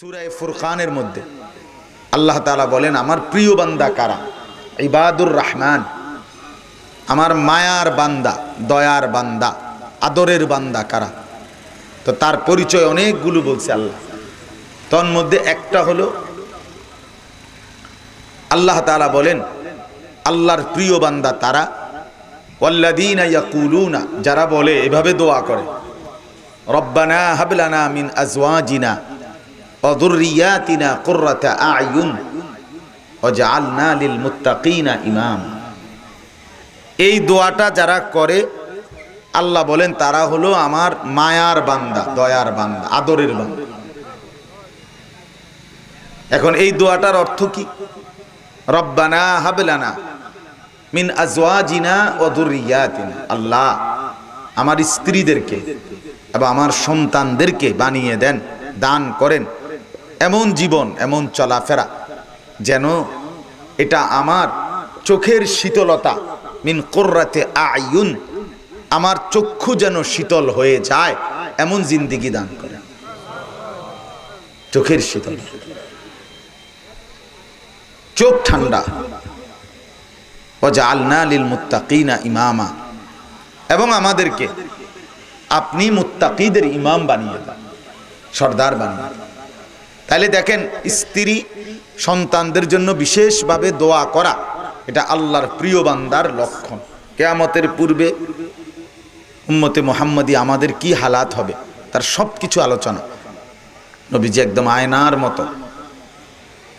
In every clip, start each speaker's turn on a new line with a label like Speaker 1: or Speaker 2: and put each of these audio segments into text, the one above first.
Speaker 1: সুরায় ফুরকানের মধ্যে। আল্লাহ তালা বলেন, আমার প্রিয় বান্দা কারা? ইবাদুর রহমান। আমার মায়ার বান্দা, দয়ার বান্দা, আদরের বান্দা কারা? তো তার পরিচয় অনেকগুলো বলছে আল্লাহ। তন মধ্যে একটা হলো, আল্লাহ তালা বলেন, আল্লাহর প্রিয় বান্দা তারা? ওয়াল্লাযীনা ইয়াকুলুনা, যারা বলে, এভাবে দোয়া করে। রব্বানা হাবলানা মিন আজওয়াজিনা। অদুরিয়াতিনা কোর্রাতা আয়ুন। অজালনা লিল মুত্তাকিনা ইমাম। এই দোয়াটা যারা করে, আল্লাহ বলেন, তারা হলো আমার মায়ার বান্দা, দয়ার বান্দা, আদরের বান্দা। এখন এই দোয়াটার অর্থ কি? রব্বানা হাবলানা মিন আজওয়াজিনা অদুরিয়াতিনা আল্লাহ আমার স্ত্রীদেরকে এবং আমার সন্তানদেরকে বানিয়ে দেন, দান করেন। এমন জীবন, এমন চলাফেরা যেন এটা আমার চোখের শীতলতা, মিন কোর্রাতে আয়ুন, আমার চক্ষু যেন শীতল হয়ে যায়, এমন জিন্দিগি দান করে। চোখের শীতল। চোখ ঠান্ডা। আলনা লিল মুত্তাকিনা ইমামা। এবং আমাদেরকে আপনি মুত্তাকিদের ইমাম বানিয়ে দেন সর্দার বানিয়ে দেন তাহলে দেখেন স্ত্রী সন্তানদের জন্য বিশেষভাবে দোয়া করা, এটা আল্লাহর প্রিয় বান্দার লক্ষণ। কেয়ামতের পূর্বে উম্মতে মোহাম্মদী আমাদের কি হালাত হবে, তার সব কিছু আলোচনা। নবীজি একদম আয়নার মতো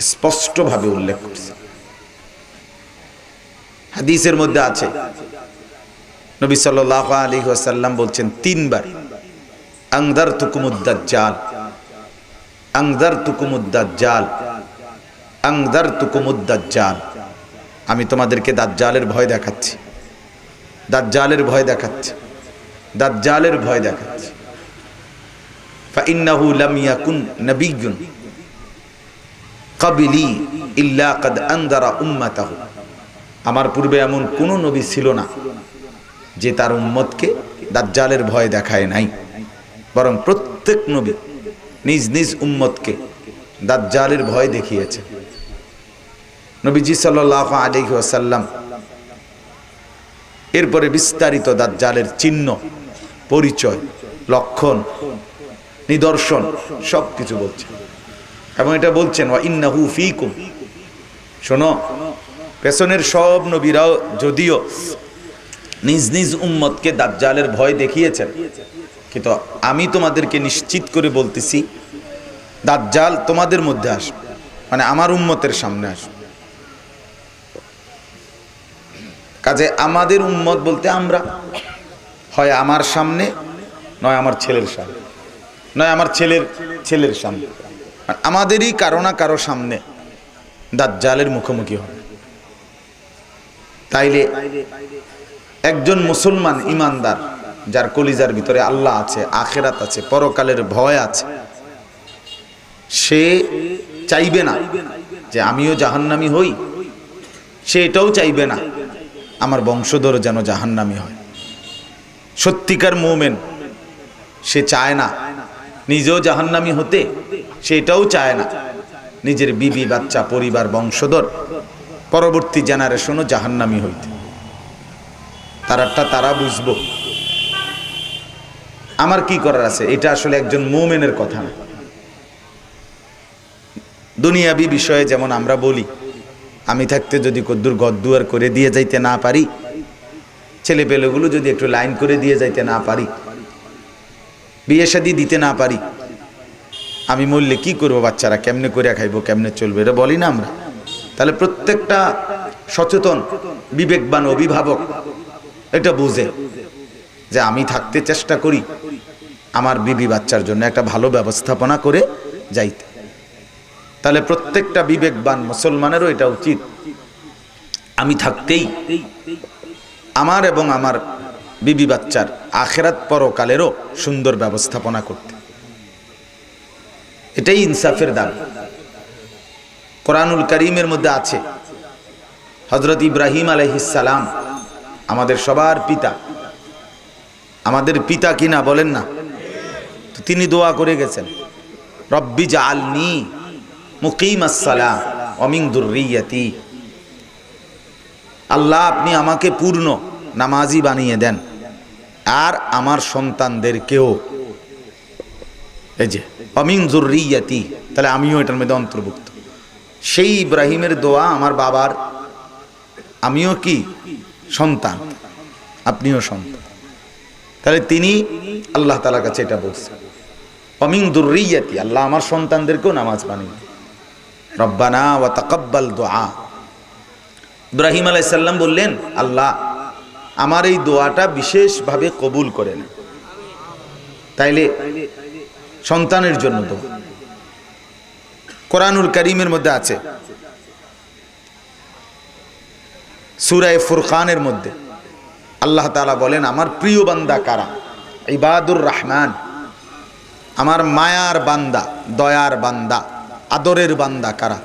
Speaker 1: স্পষ্টভাবে উল্লেখ করছে হাদিসের মধ্যে আছে, নবী সাল্লাহ আলী ওয়াসাল্লাম বলছেন, তিনবার আংদার তুকুমুদ্দাজ্জাল আংদার তুকুমুদ্দাজ্জাল আংদার তুকুমুদ্দাজ্জাল আমি তোমাদেরকে দাজ্জালের ভয় দেখাচ্ছি দাজ্জালের ভয় দেখাচ্ছি দাজ্জালের ভয় দেখাচ্ছি فإنه لم يكن نبي قبلي إلا قد أنذر أمته আমার পূর্বে এমন কোনো নবী ছিল না যে তার উম্মতকে দাজ্জালের ভয় দেখায় নাই বরং প্রত্যেক নবী নিজ নিজ উম্মতকে দাজ্জালের ভয় দেখিয়েছে। নবীজি সাল্লাহ আলহি ওয়াসাল্লাম এরপরে বিস্তারিত দাজ্জালের চিহ্ন, পরিচয়, লক্ষণ, নিদর্শন সব কিছু বলছেন এবং এটা বলছেন ইন্নাহু ফিকুম। শোনো, পেছনের সব নবীরাও যদিও নিজ নিজ উম্মতকে দাজ্জালের ভয় দেখিয়েছেন কিন্তু আমি তোমাদেরকে নিশ্চিত করে বলতেছি, দাজ্জাল তোমাদের মধ্যে আসবে মানে আমার উম্মতের সামনে আসবে। কাজে আমাদের উম্মত বলতে আমরা, হয় আমার সামনে, নয় আমার ছেলের সামনে, নয় আমার ছেলের ছেলের সামনে। আমাদেরই কারও না কারও সামনে দাজ্জালের মুখোমুখি হবে। তাইলে একজন মুসলমান ইমানদার যার কলিজার ভিতরে আল্লাহ আছে, আখেরাত আছে, পরকালের ভয় আছে, সে চাইবে না যে আমিও জাহান্নামি হই। সে এটাও চাইবে না, আমার বংশধর যেন জাহান্নামি হয়। সত্যিকার মোমেন, সে চায় না নিজেও জাহান্নামি হতে সেটাও চায় না নিজের বিবি, বাচ্চা, পরিবার, বংশধর, পরবর্তী জেনারেশনও জাহান্নামি হইতে। তারাটা তারা বুঝব। আমার কি করার আছে? এটা আসলে একজন মোমেনের কথা না। দুনিয়াবি বিষয়ে যেমন আমরা বলি, আমি থাকতে যদি কদ্দুর গদ্দুয়ার করে দিয়ে যাইতে না পারি ছেলে পেলেগুলো যদি একটু লাইন করে দিয়ে যাইতে না পারি, বিয়ে শাদি দিতে না পারি, আমি মরলে কি করব বাচ্চারা? কেমনে করে খাইবো, কেমনে চলবে? এটা বলি না আমরা। তাহলে প্রত্যেকটা সচেতন, বিবেকবান অভিভাবক এটা বুঝে। যে আমি থাকতে চেষ্টা করি আমার বিবি বাচ্চার জন্য একটা ভালো ব্যবস্থাপনা করে যাইতে। তাহলে প্রত্যেকটা বিবেকবান মুসলমানেরও এটা উচিত। আমি থাকতেই আমার এবং আমার বিবি বাচ্চার আখেরাত পরকালেরও সুন্দর ব্যবস্থাপনা করতে। এটাই ইনসাফের দাবি। কোরআনুল করিমের মধ্যে আছে হজরত ইব্রাহিম আলহিসাল্লাম আমাদের সবার পিতা। আমাদের পিতা কিনা বলেন না। তিনি দোয়া করে গেছেন। রব্বি জাআলনি মুকিম আসসালাম অমিং দুর্রিয়াতি। আল্লাহ আপনি আমাকে পূর্ণ নামাজি বানিয়ে দেন। আর আমার সন্তানদেরকেও। এই যে অমিং জুরিয়াতি তাহলে আমিও এটার মধ্যে অন্তর্ভুক্ত। সেই ইব্রাহিমের দোয়া আমার বাবার, আমিও কি? সন্তান। আপনিও সন্তান। তাহলে তিনি আল্লাহ তালার কাছে এটা বলছেন অমিং দুর্রিয়াতি, আল্লাহ আমার সন্তানদেরকেও নামাজ বানিয়ে রব্বানা ওয়া তাকাব্বাল দোয়া ইব্রাহিম আলাইসাল্লাম বললেন, আল্লাহ আমার এই দোয়াটা বিশেষভাবে কবুল করেন তাইলে সন্তানের জন্য তো কোরআনুল করিমের মধ্যে আছে। সুরায় ফুরকানের মধ্যে। আল্লাহ তালা বলেন, আমার প্রিয় বান্দা কারা? ইবাদুর রহমান। আমার মায়ার বান্দা, দয়ার বান্দা, আদরের বান্দা কারা?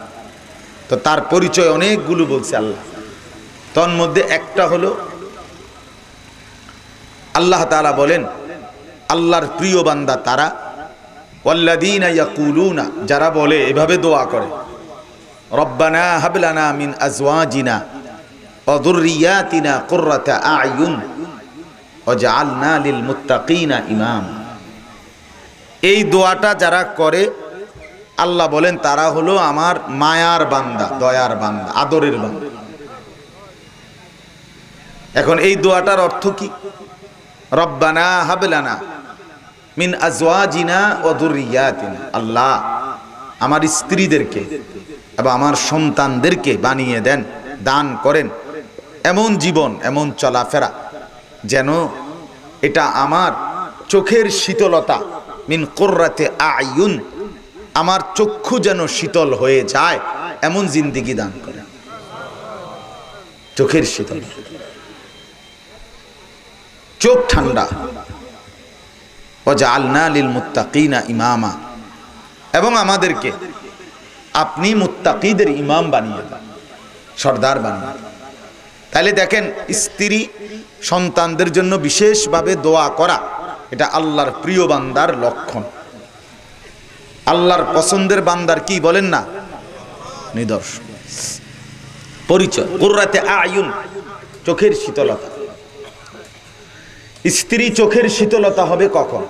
Speaker 1: তো তার পরিচয় অনেকগুলো বলছে আল্লাহ। তন মধ্যে একটা হলো, আল্লাহ তালা বলেন, আল্লাহর প্রিয় বান্দা তারা? যারা বলে, এভাবে দোয়া করে, রব্বানা হাবলানা মিন আজওয়াজিনা। ওয়া যুররিয়াতিনা কুররাতা আ'য়ুন ওয়াজআলনা লিল মুত্তাকিনা ইমাম। এই দোয়াটা যারা করে, আল্লাহ বলেন, তারা হলো আমার মায়ার বান্দা, দয়ার বান্দা, আদরের বান্দা। এখন এই দোয়াটার অর্থ কি? রব্বানা হাবলানা মিন আজওয়াজিনা ও দুরিয়াতিনা আল্লাহ আমার স্ত্রীদেরকে এবং আমার সন্তানদেরকে বানিয়ে দেন, দান করেন। এমন জীবন, এমন চলাফেরা যেন এটা আমার চোখের শীতলতা। মিন কোর্রাতে আয়ুন, আমার চক্ষু যেন শীতল হয়ে যায়, এমন জিন্দিগি দান করে। চোখের শীতল। চোখ ঠান্ডা। ওজা আলনা লিল মুত্তাকিনা ইমামা। এবং আমাদেরকে আপনি মুত্তাকিদের ইমাম বানিয়ে দেন সর্দার বানিয়ে দেন তাহলে দেখেন স্ত্রী সন্তানদের জন্য বিশেষভাবে দোয়া করা, এটা আল্লাহর প্রিয় বান্দার লক্ষণ। আল্লাহর পছন্দের বান্দার কি বলেন না? নিদর্শন। পরিচয়, কুর্রাতে আয়ুন, চোখের শীতলতা। স্ত্রী চোখের শীতলতা হবে কখন?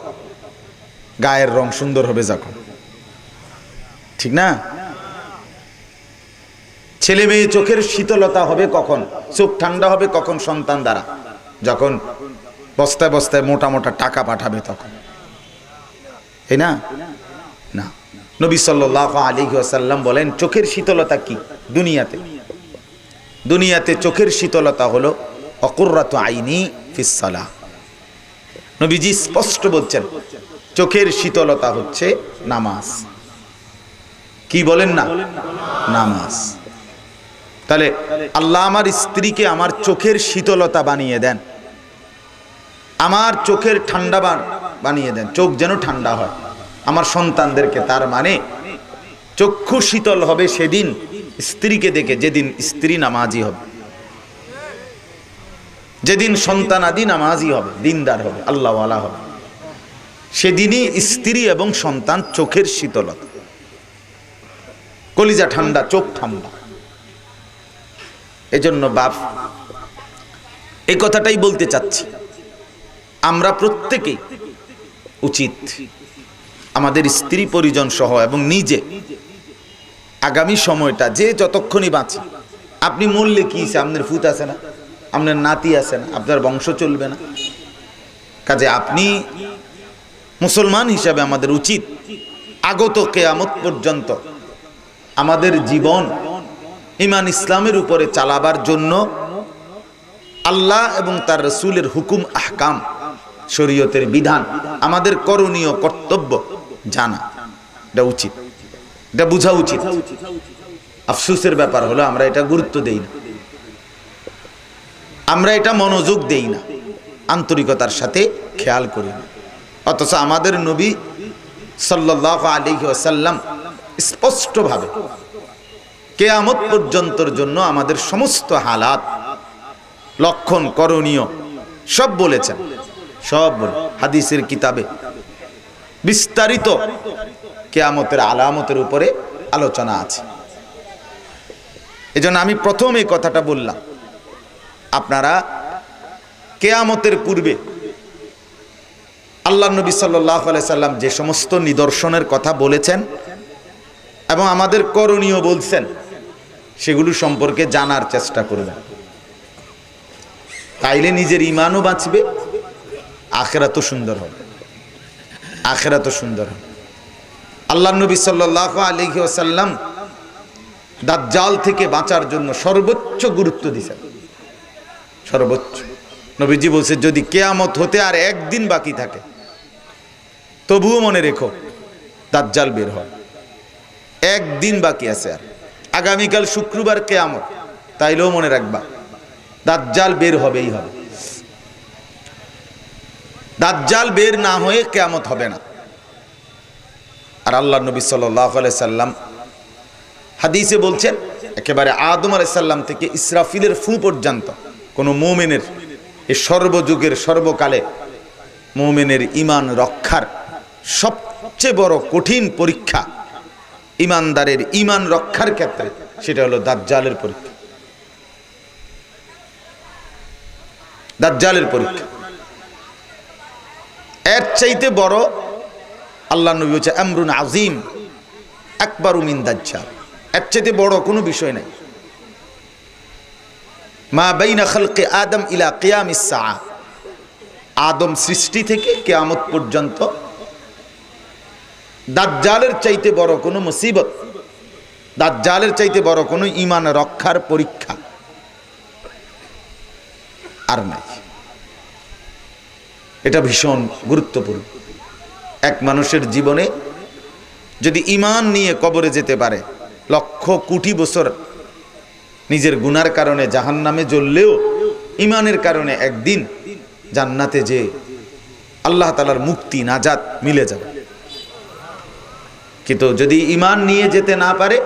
Speaker 1: গায়ের রং সুন্দর হবে যখন। ঠিক না? ছেলে মেয়ে চোখের শীতলতা হবে কখন? চোখ ঠান্ডা হবে কখন সন্তান দ্বারা? যখন বস্তায় বস্তায় মোটা মোটা টাকা পাঠাবে তখন। এই না? না। নবী সাল্লাহ আলী আসাল্লাম বলেন, চোখের শীতলতা কি দুনিয়াতে? দুনিয়াতে চোখের শীতলতা হলো, অকুর্রাত আইনি ফিসালা নবীজি স্পষ্ট বলছেন, চোখের শীতলতা হচ্ছে নামাজ। কি বলেন না? নামাজ। তাহলে আল্লাহ আমার স্ত্রীকে আমার চোখের শীতলতা বানিয়ে দেন। আমার চোখের ঠান্ডা বান- বানিয়ে দেন। চোখ যেন ঠান্ডা হয়। আমার সন্তানদেরকে তার মানে চক্ষু শীতল হবে সেদিন স্ত্রীকে দেখে, যেদিন স্ত্রী নামাজি হবে। যেদিন সন্তান আদি নামাজি হবে, দিনদার হবে, আল্লাহওয়ালা হবে। সেদিনই স্ত্রী এবং সন্তান চোখের শীতলতা। কলিজা ঠান্ডা, চোখ ঠান্ডা। এজন্য বাপ, এই কথাটাই বলতে চাচ্ছি। আমরা প্রত্যেকেই উচিত আমাদের স্ত্রী পরিজন সহ এবং নিজে আগামী সময়টা যে যতক্ষণই বাঁচি, আপনি মরলে কি? আপনার ফুত আছে না? আপনার নাতি আছে না? আপনার বংশ চলবে না? কাজে আপনি মুসলমান হিসাবে আমাদের উচিত আগত কেয়ামত পর্যন্ত আমাদের জীবন ইমান ইসলামের উপরে চালাবার জন্য আল্লাহ এবং তার রসুলের হুকুম, আহকাম, শরীয়তের বিধান, আমাদের করণীয় কর্তব্য জানা। এটা উচিত। এটা বোঝা উচিত। আফসুসের ব্যাপার হলো আমরা এটা গুরুত্ব দেই না। আমরা এটা মনোযোগ দেই না। আন্তরিকতার সাথে খেয়াল করি না। অথচ আমাদের নবী সাল্লাহ আলী আসাল্লাম স্পষ্টভাবে কেয়ামত পর্যন্তর জন্য আমাদের সমস্ত হালাত, লক্ষণ করণীয়, সব বলেছেন। সব হাদিসের কিতাবে। বিস্তারিত কেয়ামতের আলামতের উপরে আলোচনা আছে। এজন্য আমি প্রথম এই কথাটা বললাম। আপনারা কেয়ামতের পূর্বে আল্লাহ নবী সাল্লাহ সাল্লাম যে সমস্ত নিদর্শনের কথা বলেছেন এবং আমাদের করণীয় বলছেন সেগুলো সম্পর্কে জানার চেষ্টা করবেন তাইলে নিজের ইমানও বাঁচবে আখেরা তো সুন্দর হবে। আখেরা তো সুন্দর হবে। আল্লাহ নবী সাল্লাহ আলহি আসাল্লাম দাজ্জাল থেকে বাঁচার জন্য সর্বোচ্চ গুরুত্ব দিয়েছেন। সর্বোচ্চ। নবীজি বলছে, যদি কেয়ামত হতে আর একদিন বাকি থাকে, তবুও মনে রেখো, দাজ্জাল বের হয়। একদিন বাকি আছে আর। আগামীকাল শুক্রবার কেয়ামত। তাইলেও মনে রাখবা, দাজ্জাল বের হবেই হবে। দাজ্জাল বের না হয়ে কেয়ামত হবে না। আর আল্লাহ নবী সাল্লাহ সাল্লাম হাদিসে বলছেন, একেবারে আদম আলাইসাল্লাম থেকে ইসরাফিলের ফু পর্যন্ত কোনো মোমেনের এই সর্বযুগের সর্বকালে মোমেনের ইমান রক্ষার সবচেয়ে বড় কঠিন পরীক্ষা ইমানদারের ইমান রক্ষার ক্ষেত্রে সেটা হলো দাজ্জালের পরীক্ষা। দাজ্জালের পরীক্ষা। এর চাইতে বড় আল্লাহ নবী হচ্ছে আমরুন আজিম একবার উমিন দাজ্জাল। এর চাইতে বড় কোনো বিষয় নাই। মা বাইনা খালকে আদম ইলা কিয়াম ইসা আদম সৃষ্টি থেকে কেয়ামত পর্যন্ত দাজ্জালের চাইতে বড় কোনো মুসিবত? দাজ্জালের চাইতে বড় কোনো ইমান রক্ষার পরীক্ষা? আর নাই। এটা ভীষণ গুরুত্বপূর্ণ। এক মানুষের জীবনে যদি ইমান নিয়ে কবরে যেতে পারে, লক্ষ কোটি বছর নিজের গুনার কারণে জাহান নামে জ্বললেও ইমানের কারণে একদিন জান্নাতে যে আল্লাহ তালার মুক্তি, নাজাত মিলে যাবে। কিন্তু যদি ইমান নিয়ে যেতে না পারে,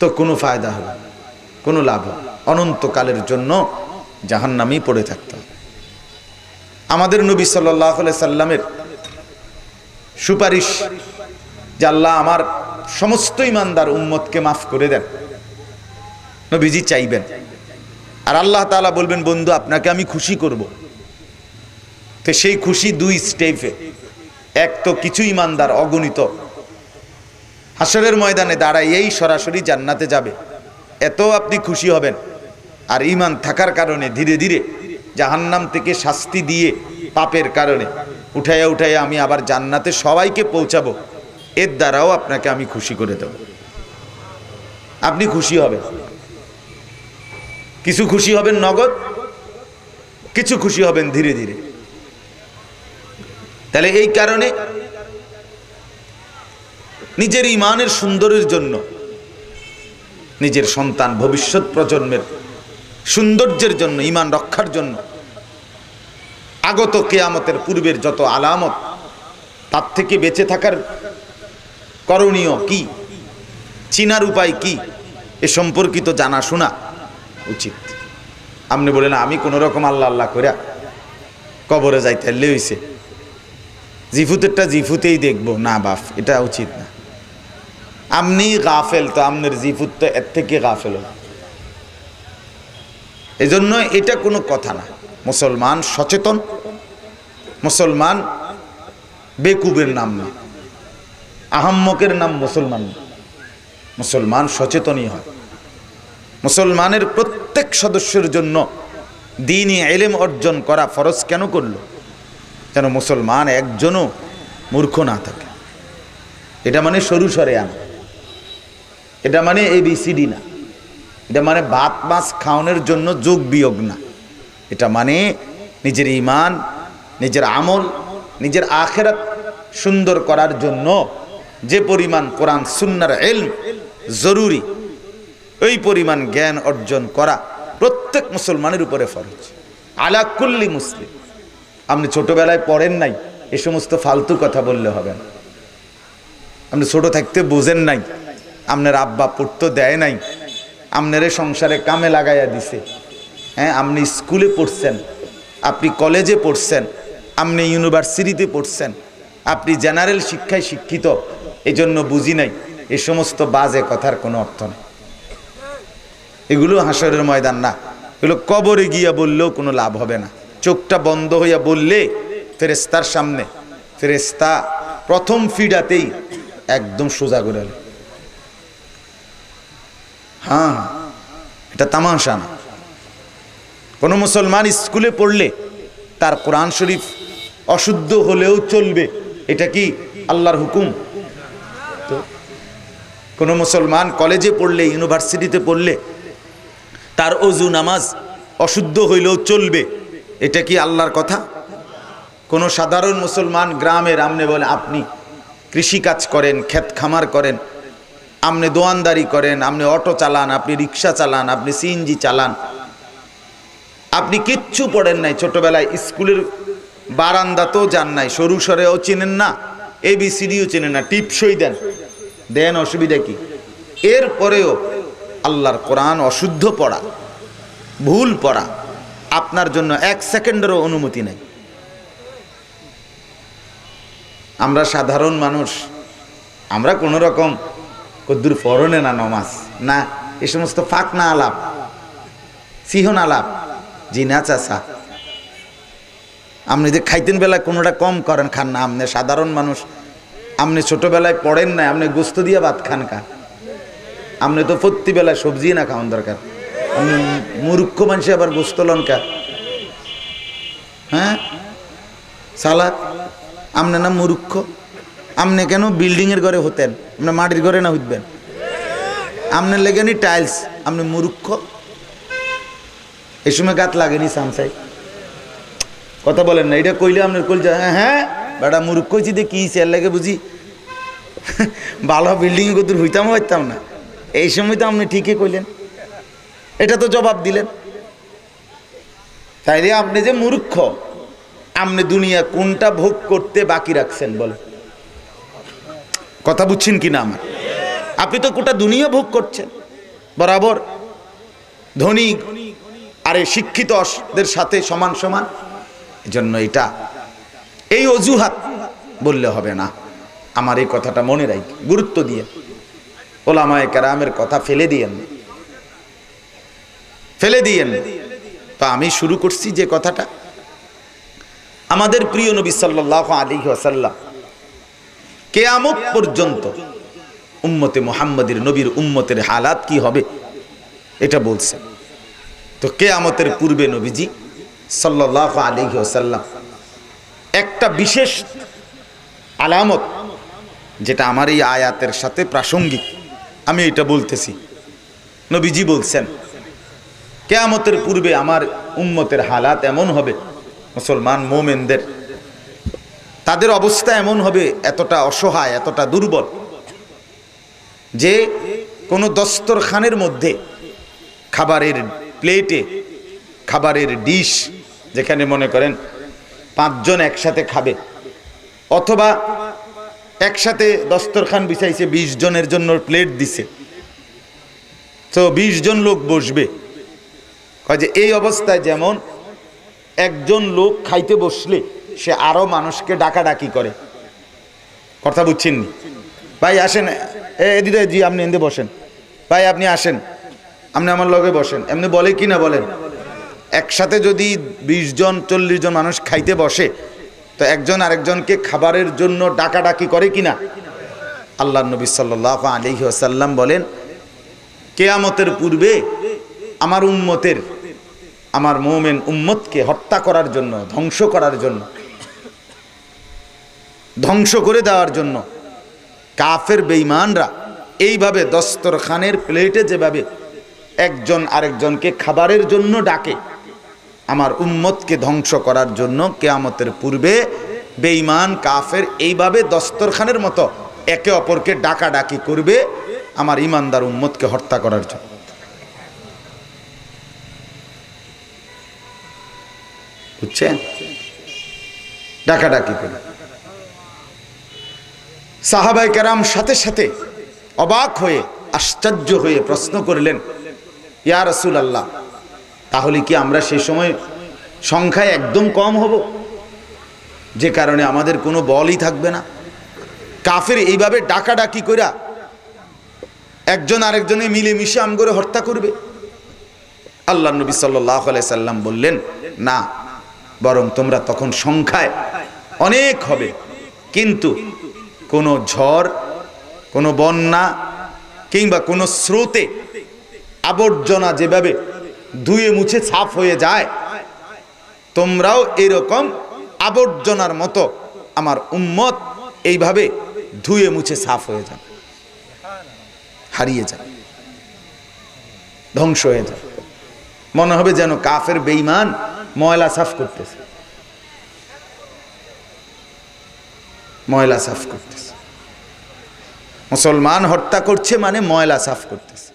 Speaker 1: তো কোনো ফায়দা হবে কোনো লাভ হবে অনন্তকালের জন্য জাহান্নামেই পড়ে থাকতে হবে। আমাদের নবী সাল্লাহ সাল্লামের সুপারিশ যে আল্লাহ আমার সমস্ত ইমানদার উম্মতকে মাফ করে দেন, নবীজি চাইবেন। আর আল্লাহ তাআলা বলবেন, বন্ধু, আপনাকে আমি খুশি করব। তো সেই খুশি দুই স্টেপে এক তো কিছু ইমানদার অগণিত। হাসরের ময়দানে দাঁড়ায় এই সরাসরি জান্নাতে যাবে। এত আপনি খুশি হবেন। আর ইমান থাকার কারণে ধীরে ধীরে জাহান্নাম থেকে শাস্তি দিয়ে পাপের কারণে উঠাইয়া উঠাইয়া আমি আবার জান্নাতে সবাইকে পৌঁছাবো। এর দ্বারাও আপনাকে আমি খুশি করে দেব। আপনি খুশি হবেন। কিছু খুশি হবেন নগদ, কিছু খুশি হবেন ধীরে ধীরে। তাহলে এই কারণে নিজের ইমানের সুন্দরের জন্য, নিজের সন্তান ভবিষ্যৎ প্রজন্মের সৌন্দর্যের জন্য, ইমান রক্ষার জন্য আগত কেয়ামতের পূর্বের যত আলামত, তার থেকে বেঁচে থাকার করণীয় কি? চিনার উপায় কি? এ সম্পর্কিত জানাশোনা উচিত। আপনি বলেন, আমি কোনো রকম আল্লাহ আল্লাহ করে কবরে যাইতে হইছে জিফুতেরটা জিফুতেই দেখব। না বাপ এটা উচিত না। আপনি গাফেল, তো আপনার জিফুত তো এর থেকে গাফেল এই জন্য এটা কোনো কথা না। মুসলমান সচেতন, মুসলমান বেকুবের নাম না। আহাম্মকের নাম মুসলমান। মুসলমান সচেতনই হয়। মুসলমানের প্রত্যেক সদস্যের জন্য দিনই এলেম অর্জন করা ফরজ কেন করল? যেন মুসলমান একজনও মূর্খ না থাকে। এটা মানে সরু সরে আনা এটা মানে এবিসিডি না। এটা মানে ভাত মাছ খাওয়ানোর জন্য যোগ বিয়োগ না। এটা মানে নিজের ইমান নিজের আমল, নিজের আখেরাত সুন্দর করার জন্য যে পরিমাণ কোরআন, সুন্নার এল জরুরি, ওই পরিমাণ জ্ঞান অর্জন করা প্রত্যেক মুসলমানের উপরে ফরজ। আলাকুল্লি মুসলিম। আপনি ছোটবেলায় পড়েন নাই, এ সমস্ত ফালতু কথা বললে হবে না। আপনি ছোট থাকতে বোঝেন নাই, আপনার আব্বা পড়তে দেয় নাই, আপনারে সংসারে কামে লাগাইয়া দিছে। হ্যাঁ আপনি স্কুলে পড়ছেন, আপনি কলেজে পড়ছেন, আপনি ইউনিভার্সিটিতে পড়ছেন, আপনি জেনারেল শিক্ষায় শিক্ষিত, এজন্য বুঝি নাই, এ সমস্ত বাজে কথার কোনো অর্থ নেই। এগুলো হাসরের ময়দান না, এগুলো কবরে গিয়া বললেও কোনো লাভ হবে না। চোখটা বন্ধ হইয়া বললে ফেরেস্তার সামনে ফেরেস্তা প্রথম ফিডাতেই একদম সোজা করে হ্যাঁ এটা তামাশা না। কোনো মুসলমান স্কুলে পড়লে তার কোরআন শরীফ অশুদ্ধ হলেও চলবে, এটা কি আল্লাহর হুকুম? তো কোনো মুসলমান কলেজে পড়লে, ইউনিভার্সিটিতে পড়লে তার অজু নামাজ অশুদ্ধ হইলেও চলবে এটা কি আল্লাহর কথা? কোনো সাধারণ মুসলমান গ্রামের আমনে বলে, আপনি কৃষিকাজ করেন, ক্ষেত খামার করেন আপনি দোয়ানদারি করেন আপনি অটো চালান, আপনি রিক্সা চালান, আপনি সিএনজি চালান। আপনি কিচ্ছু পড়েন নাই। ছোটবেলায় স্কুলের বারান্দাতেও যান নাই, সরু সরেও চেনেন না, এ বি সিডিও চেনেন না, টিপসই দেন। দেন অসুবিধা কি? এরপরেও আল্লাহর কোরআন অশুদ্ধ পড়া, ভুল পড়া আপনার জন্য এক সেকেন্ডেরও অনুমতি নেই। আমরা সাধারণ মানুষ, আমরা কোনো রকম কদ্দুর ফরনে না নমাজ, না, এ সমস্ত ফাঁক না আলাপ, সিহন আলাপ, জি না চাষা আপনি যে খাইতেন বেলায় কোনোটা কম করেন, খান না, আপনি সাধারণ মানুষ, আপনি ছোটোবেলায় পড়েন না, আপনি গুস্ত দিয়ে ভাত খান কা। আপনি তো প্রতি বেলায় সবজি না খাওয়ান দরকার। মূর্খ মানুষে আবার গোস্ত লন কা হ্যাঁ? সালাদ আপনি না মূর্খ? আপনি কেন বিল্ডিংয়ের ঘরে হতেন? আপনি মাটির ঘরে না হইতেন আপনার লেগেনি টাইলস? আপনি মূর্খ? এই সময় গাত লাগেনি সামসাই। কথা বলেন না, এটা কইলে আপনার কইল হ্যাঁ হ্যাঁ? বেটা মূর্খ কইছি দিয়ে কি সেল লাগে বুঝি। ভালো বিল্ডিং কত হইতাম হইতাম না। এই সময় তো আপনি ঠিকই কইলেন। এটা তো জবাব দিলেন। তাইলে আপনি যে মূর্খ, আপনি দুনিয়া কোনটা ভোগ করতে বাকি রাখছেন বলে কথা বুঝছেন কি না আমার? আপনি তো গোটা দুনিয়া ভোগ করছেন। বরাবর ধনী আরে শিক্ষিতদের সাথে সমান সমান। এজন্য এটা, এই অজুহাত বললে হবে না। আমার এই কথাটা মনে রাখি, গুরুত্ব দিয়ে। ওলামায় কারামের কথা ফেলে দিয়েন। না। ফেলে দিয়েন। তো আমি শুরু করছি যে কথাটা। আমাদের প্রিয় নবী সাল্লাহ আলী আসাল্লাম কেয়ামত পর্যন্ত উম্মতে মোহাম্মদের নবীর উম্মতের হালাত কি হবে, এটা বলছেন। তো কেয়ামতের পূর্বে নবীজি সাল্লাহ আলী আসাল্লাম একটা বিশেষ আলামত, যেটা আমার এই আয়াতের সাথে প্রাসঙ্গিক, আমি এটা বলতেছি। নবীজি বলছেন কেয়ামতের পূর্বে আমার উম্মতের হালাত এমন হবে, মুসলমান মোমেনদের। তাদের অবস্থা এমন হবে, এতটা অসহায়, এতটা দুর্বল, যে কোনো দস্তরখানের মধ্যে খাবারের প্লেটে, খাবারের ডিশ, যেখানে মনে করেন পাঁচজন একসাথে খাবে, অথবা একসাথে দস্তরখান বিছাইছে, বিশ জনের জন্য প্লেট দিছে। তো বিশ জন লোক বসবে। যে, এই অবস্থায় যেমন একজন লোক খাইতে বসলে সে আরও মানুষকে ডাকাডাকি করে। কথা বুঝছেননি? ভাই, আসেন। এ দিদা, জি, আপনি এমনি বসেন। ভাই, আপনি আসেন। আপনি আমার লগে বসেন। এমনি বলে কি না বলেন? একসাথে যদি বিশ জন, চল্লিশ জন মানুষ খাইতে বসে, তো একজন আরেকজনকে খাবারের জন্য ডাকাডাকি করে কি না? আল্লাহ নবী সাল্লাহ আলহি আসাল্লাম বলেন, কেয়ামতের পূর্বে আমার উম্মতের আমার মোমেন উম্মতকে হত্যা করার জন্য, ধ্বংস করার জন্য, ধ্বংস করে দেওয়ার জন্য কাফের বেইমানরা এইভাবে দস্তরখানের প্লেটে যেভাবে একজন আরেকজনকে খাবারের জন্য ডাকে, আমার উম্মতকে ধ্বংস করার জন্য কেয়ামতের পূর্বে বেঈমান কাফের এইভাবে দস্তরখানের মতো একে অপরকে ডাকাডাকি করবে, আমার ইমানদার উম্মতকে হত্যা করার জন্য। বুঝছেন ডাকাডাকি করে। সাহাবাই কেরাম সাথে সাথে অবাক হয়ে, আশ্চর্য হয়ে প্রশ্ন করলেন, ইয়া রসুল আল্লাহ তাহলে কি আমরা সেই সময় সংখ্যায় একদম কম হব? যে কারণে আমাদের কোনো বলই থাকবে না। কাফের এইভাবে ডাকাডাকি কইরা একজন আরেকজনে মিলে মিশে আম করে হত্যা করবে। আল্লাহ নবী সাল্লাহ সাল্লাম বললেন, না বরং তোমরা তখন সংখ্যায় অনেক হবে। কিন্তু কোনো ঝড়, কোনো বন্যা কিংবা কোনো স্রোতে আবর্জনা যেভাবে ধুয়ে মুছে সাফ হয়ে যায়, তোমরাও এরকম আবর্জনার মতো আমার উম্মত এইভাবে ধুয়ে মুছে সাফ হয়ে যাবে। হারিয়ে যান ধ্বংস হয়ে যাবে। মনে হবে যেন কাফের বেইমান ময়লা সাফ করতেছে। ময়লা সাফ করতেছে। মুসলমান হত্যা করছে মানে ময়লা সাফ করতেছে।